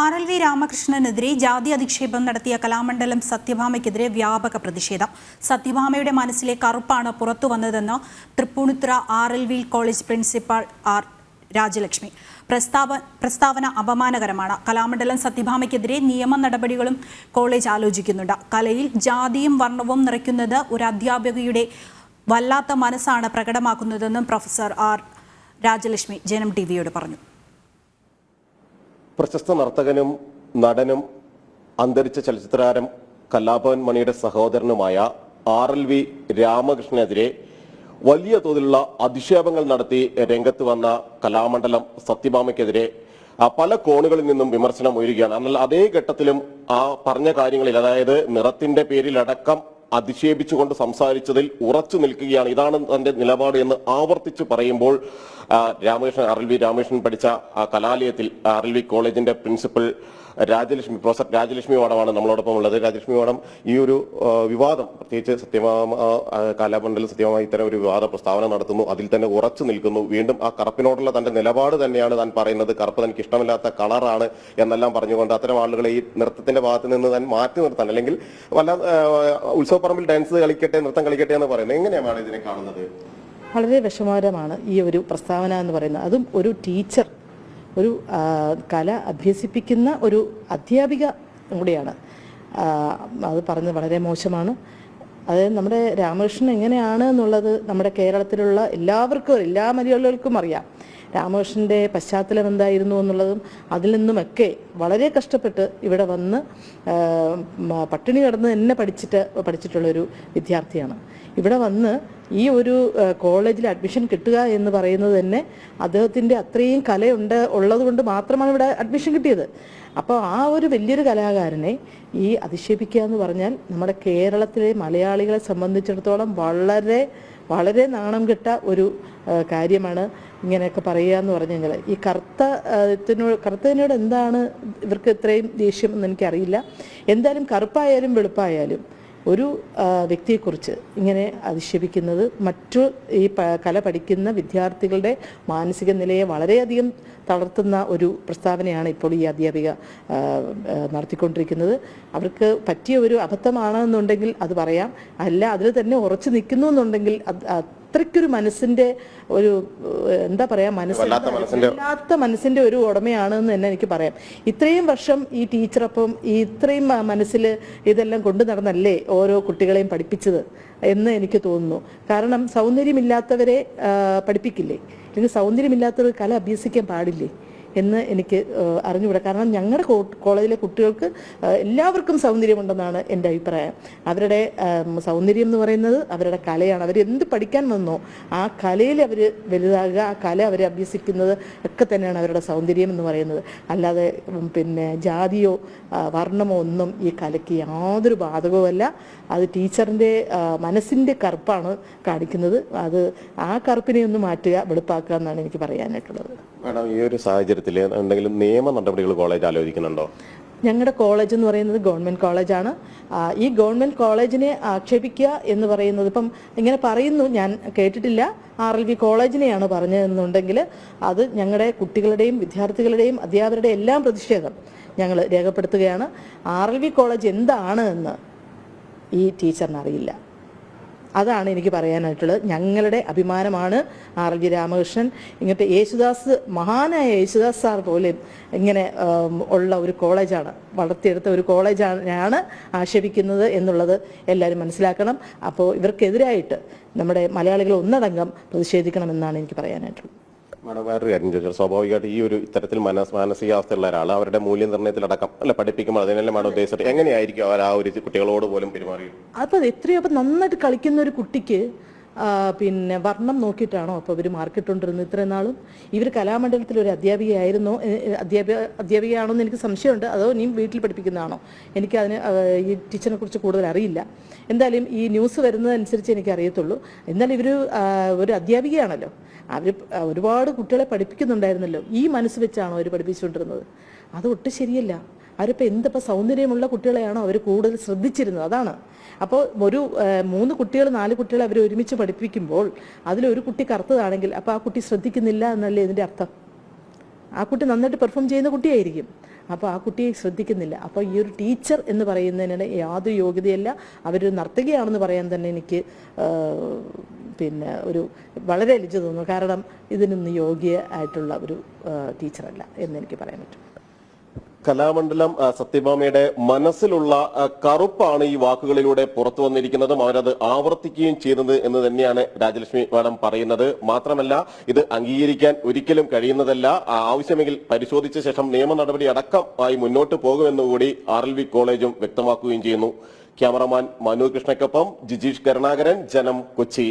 R L V രാമകൃഷ്ണനെതിരെ ജാതി അധിക്ഷേപം നടത്തിയ കലാമണ്ഡലം സത്യഭാമയ്ക്കെതിരെ വ്യാപക പ്രതിഷേധം. സത്യഭാമയുടെ മനസ്സിലെ കറുപ്പാണ് പുറത്തു വന്നതെന്ന് Tripunithura R L V college principal R Rajalakshmi. പ്രസ്താവ പ്രസ്താവന അപമാനകരമാണ്. കലാമണ്ഡലം സത്യഭാമയ്ക്കെതിരെ നിയമ നടപടികളും കോളേജ് ആലോചിക്കുന്നുണ്ട്. കലയിൽ ജാതിയും വർണവും നിറയ്ക്കുന്നത് ഒരു അധ്യാപികയുടെ വല്ലാത്ത മനസ്സാണ് പ്രകടമാക്കുന്നതെന്നും പ്രൊഫസർ ആർ രാജലക്ഷ്മി ജനം ടി വിയോട് പറഞ്ഞു. പ്രശസ്ത നർത്തകനും നടനും അന്തരിച്ച ചലച്ചിത്രകാരൻ കലാഭവൻ മണിയുടെ സഹോദരനുമായ ആർ എൽ വി രാമകൃഷ്ണനെതിരെ വലിയ തോതിലുള്ള അധിക്ഷേപങ്ങൾ നടത്തി രംഗത്ത് വന്ന കലാമണ്ഡലം സത്യഭാമയ്ക്കെതിരെ പല കോണുകളിൽ നിന്നും വിമർശനം ഉയരുകയാണ്. എന്നാൽ അതേ ഘട്ടത്തിലും ആ പറഞ്ഞ കാര്യങ്ങളിൽ അതായത് നിറത്തിന്റെ പേരിലടക്കം അധിക്ഷേപിച്ചുകൊണ്ട് സംസാരിച്ചതിൽ ഉറച്ചു നിൽക്കുകയാണ്. ഇതാണ് തന്റെ നിലപാട് എന്ന് ആവർത്തിച്ച് പറയുമ്പോൾ രാമകൃഷ്ണൻ ആർ വി രാമകൃഷ്ണൻ പഠിച്ച കലാലയത്തിൽ ആർ വി കോളേജിന്റെ പ്രിൻസിപ്പൽ രാജലക്ഷ്മി പ്രൊഫസർ രാജലക്ഷ്മി വാടമാണ് നമ്മളോടൊപ്പം ഉള്ളത്. രാജലക്ഷ്മി വാടം ഈ ഒരു വിവാദം പ്രത്യേകിച്ച് സത്യഭാമ ആ, കലാമണ്ഡലം സത്യഭാമ ഇത്തരം ഒരു വിവാദ പ്രസ്താവന നടത്തുന്നു. അതിൽ തന്നെ ഉറച്ചു നിൽക്കുന്നു. വീണ്ടും ആ കറുപ്പിനോടുള്ള തന്റെ നിലപാട് തന്നെയാണ് താൻ പറയുന്നത്. കറുപ്പ് തനിക്ക് ഇഷ്ടമില്ലാത്ത കളറാണ് എന്നെല്ലാം പറഞ്ഞുകൊണ്ട് അത്തരം ആളുകളെ ഈ നൃത്തത്തിന്റെ ഭാഗത്ത് നിന്ന് താൻ മാറ്റി നിർത്താൻ അല്ലെങ്കിൽ വല്ല ആ, ഉത്സവപ്പറമ്പിൽ ഡാൻസ് കളിക്കട്ടെ നൃത്തം കളിക്കട്ടെ എന്ന് പറയുന്നത് എങ്ങനെയാണ് ഇതിനെ കാണുന്നത്? വളരെ വിഷമകരമാണ് ഈ ഒരു പ്രസ്താവന എന്ന് പറയുന്നത്. അതും ഒരു ടീച്ചർ ഒരു കല അഭ്യസിപ്പിക്കുന്ന ഒരു അധ്യാപിക കൂടിയാണ്. അത് പറഞ്ഞത് വളരെ മോശമാണ്. അതായത് നമ്മുടെ രാമകൃഷ്ണൻ എങ്ങനെയാണ് എന്നുള്ളത് നമ്മുടെ കേരളത്തിലുള്ള എല്ലാവർക്കും എല്ലാ മലയാളികൾക്കും അറിയാം. രാമകൃഷ്ണന്റെ പശ്ചാത്തലം എന്തായിരുന്നു എന്നുള്ളതും അതിൽ നിന്നുമൊക്കെ വളരെ കഷ്ടപ്പെട്ട് ഇവിടെ വന്ന് പട്ടിണി കിടന്ന് തന്നെ പഠിച്ചിട്ട് പഠിച്ചിട്ടുള്ളൊരു വിദ്യാർത്ഥിയാണ്. ഇവിടെ വന്ന് ഈ ഒരു കോളേജിൽ അഡ്മിഷൻ കിട്ടുക എന്ന് പറയുന്നത് തന്നെ അദ്ദേഹത്തിന്റെ അത്രയും കലയുണ്ട് ഉള്ളതുകൊണ്ട് മാത്രമാണ് ഇവിടെ അഡ്മിഷൻ കിട്ടിയത്. അപ്പോൾ ആ ഒരു വലിയൊരു കലാകാരനെ ഈ അധിക്ഷേപിക്കുക എന്ന് പറഞ്ഞാൽ നമ്മുടെ കേരളത്തിലെ മലയാളികളെ സംബന്ധിച്ചിടത്തോളം വളരെ വളരെ നാണം കെട്ട ഒരു കാര്യമാണ് ഇങ്ങനെയൊക്കെ പറയുക എന്ന് പറഞ്ഞു കഴിഞ്ഞാൽ ഈ കറുത്തത്തിനോട് കറുത്തതിനോട് എന്താണ് ഇവർക്ക് ഇത്രയും ദേഷ്യം എന്ന് എനിക്കറിയില്ല. എന്തായാലും കറുപ്പായാലും വെളുപ്പായാലും ഒരു വ്യക്തിയെക്കുറിച്ച് ഇങ്ങനെ അധിക്ഷേപിക്കുന്നത് മറ്റു ഈ കല പഠിക്കുന്ന വിദ്യാർത്ഥികളുടെ മാനസിക നിലയെ വളരെയധികം തളർത്തുന്ന ഒരു പ്രസ്താവനയാണ് ഇപ്പോൾ ഈ അധ്യാപിക നടത്തിക്കൊണ്ടിരിക്കുന്നത്. അവർക്ക് പറ്റിയ ഒരു അബദ്ധമാണെന്നുണ്ടെങ്കിൽ അത് പറയാം. അല്ല അതിൽ തന്നെ ഉറച്ചു നിൽക്കുന്നു എന്നുണ്ടെങ്കിൽ അത്രയ്ക്കൊരു മനസ്സിന്റെ ഒരു എന്താ പറയാ മനസ്സിന്റെ- വല്ലാത്ത മനസ്സിന്റെ ഒരു ഉടമയാണ് എന്ന് തന്നെ എനിക്ക് പറയാം. ഇത്രയും വർഷം ഈ ടീച്ചറൊപ്പം ഈ ഇത്രയും മനസ്സിൽ ഇതെല്ലാം കൊണ്ടു നടന്നല്ലേ ഓരോ കുട്ടികളെയും പഠിപ്പിച്ചത് എന്ന് എനിക്ക് തോന്നുന്നു. കാരണം സൗന്ദര്യമില്ലാത്തവരെ പഠിപ്പിക്കില്ലേ? അല്ലെങ്കിൽ സൗന്ദര്യമില്ലാത്തവർ കല അഭ്യസിക്കാൻ പാടില്ലേ? എന്ന് എനിക്ക് അറിഞ്ഞുകൂടാ. കാരണം ഞങ്ങളുടെ കോളേജിലെ കുട്ടികൾക്ക് എല്ലാവർക്കും സൗന്ദര്യമുണ്ടെന്നാണ് എന്റെ അഭിപ്രായം. അവരുടെ സൗന്ദര്യം എന്ന് പറയുന്നത് അവരുടെ കലയാണ്. അവർ എന്ത് പഠിക്കാൻ വന്നോ ആ കലയിൽ അവർ വലുതാകുക ആ കല അവർ അഭ്യസിക്കുന്നത് ഒക്കെ തന്നെയാണ് അവരുടെ സൗന്ദര്യം എന്ന് പറയുന്നത്. അല്ലാതെ പിന്നെ ജാതിയോ വർണമോ ഒന്നും ഈ കലയ്ക്ക് യാതൊരു ബാധകവുമല്ല അത് ടീച്ചറിന്റെ മനസ്സിന്റെ കറുപ്പാണ് കാണിക്കുന്നത്. അത് ആ കറുപ്പിനെ ഒന്ന് മാറ്റുക വെളുപ്പാക്കുക എന്നാണ് എനിക്ക് പറയാനായിട്ടുള്ളത്. മാഡം ഈ ഒരു സാഹചര്യത്തിൽ എന്തെങ്കിലും നിയമ നടപടികൾ കോളേജ് ആലോചിക്കുന്നുണ്ടോ? ഞങ്ങളുടെ കോളേജ് എന്ന് പറയുന്നത് ഗവൺമെന്റ് കോളേജാണ്. ഈ ഗവൺമെന്റ് കോളേജിനെ ആക്ഷേപിക്കുക എന്ന് പറയുന്നത് ഇപ്പം ഇങ്ങനെ പറയുന്നു ഞാൻ കേട്ടിട്ടില്ല. ആർ എൽ വി കോളേജിനെയാണ് പറഞ്ഞതെന്നുണ്ടെങ്കിൽ അത് ഞങ്ങളുടെ കുട്ടികളുടെയും വിദ്യാർത്ഥികളുടെയും അധ്യാപകരുടെയും എല്ലാം പ്രതിഷേധം ഞങ്ങൾ രേഖപ്പെടുത്തുകയാണ്. ആർ എൽ വി കോളേജ് എന്താണ് എന്ന് ഈ ടീച്ചറിന് അറിയില്ല. അതാണ് എനിക്ക് പറയാനായിട്ടുള്ളത്. ഞങ്ങളുടെ അഭിമാനമാണ് ആർ എൽ ജി രാമകൃഷ്ണൻ. ഇങ്ങനത്തെ യേശുദാസ് മഹാനായ യേശുദാസ് സാർ പോലും ഇങ്ങനെ ഉള്ള ഒരു കോളേജാണ് വളർത്തിയെടുത്ത ഒരു കോളേജാണ് ആക്ഷേപിക്കുന്നത് എന്നുള്ളത് എല്ലാവരും മനസ്സിലാക്കണം. അപ്പോൾ ഇവർക്കെതിരായിട്ട് നമ്മുടെ മലയാളികൾ ഒന്നടങ്കം പ്രതിഷേധിക്കണമെന്നാണ് എനിക്ക് പറയാനായിട്ടുള്ളത്. മാഡം വേറൊരു കാര്യം ചോദിച്ചാൽ സ്വാഭാവികമായിട്ട് ഈ ഒരു ഇത്തരത്തിൽ മനസ് മാനസികാവസ്ഥയുള്ള ഒരാൾ അവരുടെ മൂല്യനിർണയത്തിലടക്കം അല്ല പഠിപ്പിക്കുമ്പോൾ അതിനല്ലേ മാഡം ഉദ്ദേശിച്ചിട്ട് എങ്ങനെയായിരിക്കും അവർ ആ ഒരു കുട്ടികളോട് പോലും പെരുമാറി അപ്പോൾ എത്രയോ അപ്പം നന്നായിട്ട് കളിക്കുന്ന ഒരു കുട്ടിക്ക് പിന്നെ വർണം നോക്കിയിട്ടാണോ അപ്പോൾ ഇവർ മാർക്കിട്ടുകൊണ്ടിരുന്നത് ഇത്രയും നാളും? ഇവർ കലാമണ്ഡലത്തിൽ ഒരു അധ്യാപികയായിരുന്നോ. അധ്യാപിക അധ്യാപികയാണോ എന്ന് എനിക്ക് സംശയമുണ്ട്. അതോ ഇനിയും വീട്ടിൽ പഠിപ്പിക്കുന്നതാണോ? എനിക്ക് അതിന് ഈ ടീച്ചറിനെ കുറിച്ച് കൂടുതൽ അറിയില്ല. എന്തായാലും ഈ ന്യൂസ് വരുന്നതനുസരിച്ച് എനിക്ക് അറിയത്തുള്ളൂ. എന്നാലും ഇവർ ഒരു അധ്യാപികയാണല്ലോ. അവർ ഒരുപാട് കുട്ടികളെ പഠിപ്പിക്കുന്നുണ്ടായിരുന്നല്ലോ. ഈ മനസ്സ് വെച്ചാണോ അവർ പഠിപ്പിച്ചുകൊണ്ടിരുന്നത്? അത് ഒട്ടും ശരിയല്ല. അവരിപ്പോൾ എന്തിപ്പോൾ സൗന്ദര്യമുള്ള കുട്ടികളെയാണോ അവർ കൂടുതൽ ശ്രദ്ധിച്ചിരുന്നത്? അതാണ്. അപ്പോൾ ഒരു മൂന്ന് കുട്ടികൾ നാല് കുട്ടികളെ അവർ ഒരുമിച്ച് പഠിപ്പിക്കുമ്പോൾ അതിലൊരു കുട്ടി കറുത്തതാണെങ്കിൽ അപ്പോൾ ആ കുട്ടി ശ്രദ്ധിക്കുന്നില്ല എന്നല്ലേ ഇതിന്റെ അർത്ഥം? ആ കുട്ടി നന്നായിട്ട് പെർഫോം ചെയ്യുന്ന കുട്ടിയായിരിക്കും. അപ്പോൾ ആ കുട്ടിയെ ശ്രദ്ധിക്കുന്നില്ല. അപ്പോൾ ഈ ഒരു ടീച്ചർ എന്ന് പറയുന്നതിന് യാതൊരു യോഗ്യതയല്ല. അവരൊരു നർത്തകിയാണെന്ന് പറയാൻ തന്നെ എനിക്ക് പിന്നെ ഒരു വളരെ ലജ്ജ തോന്നുന്നു. കാരണം ഇതിനൊന്നും യോഗ്യ ആയിട്ടുള്ള ഒരു ടീച്ചറല്ല എന്ന് എനിക്ക് പറയാൻ പറ്റും. കലാമണ്ഡലം സത്യഭാമയുടെ മനസ്സിലുള്ള കറുപ്പാണ് ഈ വാക്കുകളിലൂടെ പുറത്തു വന്നിരിക്കുന്നതും അവരത് ആവർത്തിക്കുകയും ചെയ്യുന്നത് എന്ന് തന്നെയാണ് രാജലക്ഷ്മി മാഡം പറയുന്നത്. മാത്രമല്ല ഇത് അംഗീകരിക്കാൻ ഒരിക്കലും കഴിയുന്നതല്ല. ആവശ്യമെങ്കിൽ പരിശോധിച്ച ശേഷം നിയമ നടപടി അടക്കമായി മുന്നോട്ട് മുന്നോട്ട് പോകുമെന്നുകൂടി ആർ എൽ വി കോളേജും വ്യക്തമാക്കുകയും ചെയ്യുന്നു. ക്യാമറമാൻ മനു കൃഷ്ണയ്ക്കൊപ്പം ജിജീഷ് കരുണാകരൻ ജനം കൊച്ചി.